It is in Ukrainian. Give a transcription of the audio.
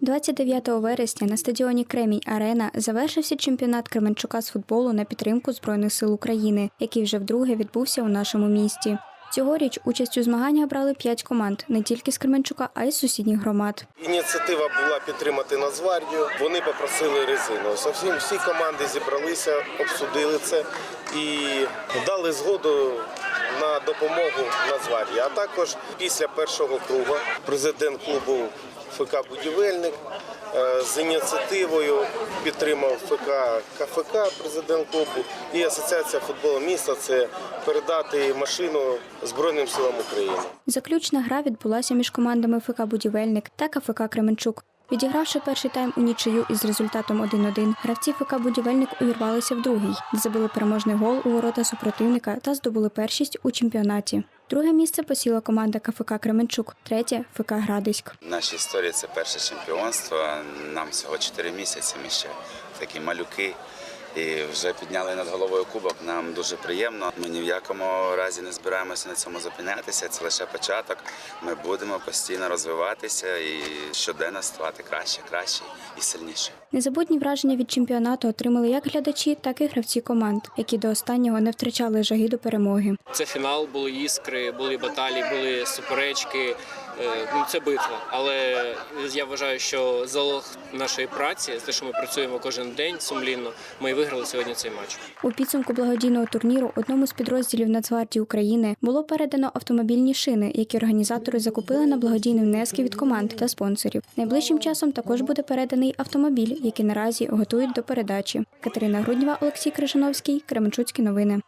29 вересня на стадіоні Кремінь Арена завершився чемпіонат Кременчука з футболу на підтримку Збройних сил України, який вже вдруге відбувся у нашому місті. Цьогоріч участь у змаганнях брали п'ять команд не тільки з Кременчука, а й з сусідніх громад. Ініціатива була підтримати Нацгвардію. Вони попросили резину. Зовсім всі команди зібралися, обсудили це і дали згоду на допомогу Нацгвардії. А також після першого кругу президент клубу ФК Будівельник е, з ініціативою підтримав ФК КФК, президент клубу, і Асоціація футболу міста це передати машину Збройним силам України. Заключна гра відбулася між командами ФК Будівельник та КФК Кременчук. Відігравши перший тайм у нічию із результатом 1-1, гравці ФК Будівельник увірвалися в другий, де забили переможний гол у ворота супротивника та здобули першість у чемпіонаті. Друге місце посіла команда КФК Кременчук, третє ФК Градиськ. В нашій історії це перше чемпіонство. Нам всього 4 місяці. Ми ще такі малюки. І вже підняли над головою кубок. Нам дуже приємно. Ми ні в якому разі не збираємося на цьому зупинятися. Це лише початок. Ми будемо постійно розвиватися і щоденно ставати краще, краще і сильніше. Незабутні враження від чемпіонату отримали як глядачі, так і гравці команд, які до останнього не втрачали жаги до перемоги. Це фінал, були іскри, були баталії, були суперечки. Е, Ну, це битва. Але я вважаю, що залог нашої праці, те, що ми працюємо кожен день сумлінно, ми виграли сьогодні цей матч. У підсумку благодійного турніру одному з підрозділів Нацгвардії України було передано автомобільні шини, які організатори закупили на благодійні внески від команд та спонсорів. Найближчим часом також буде переданий автомобіль, який наразі готують до передачі. Катерина Груднєва, Олексій Крижановський, Кременчуцькі новини.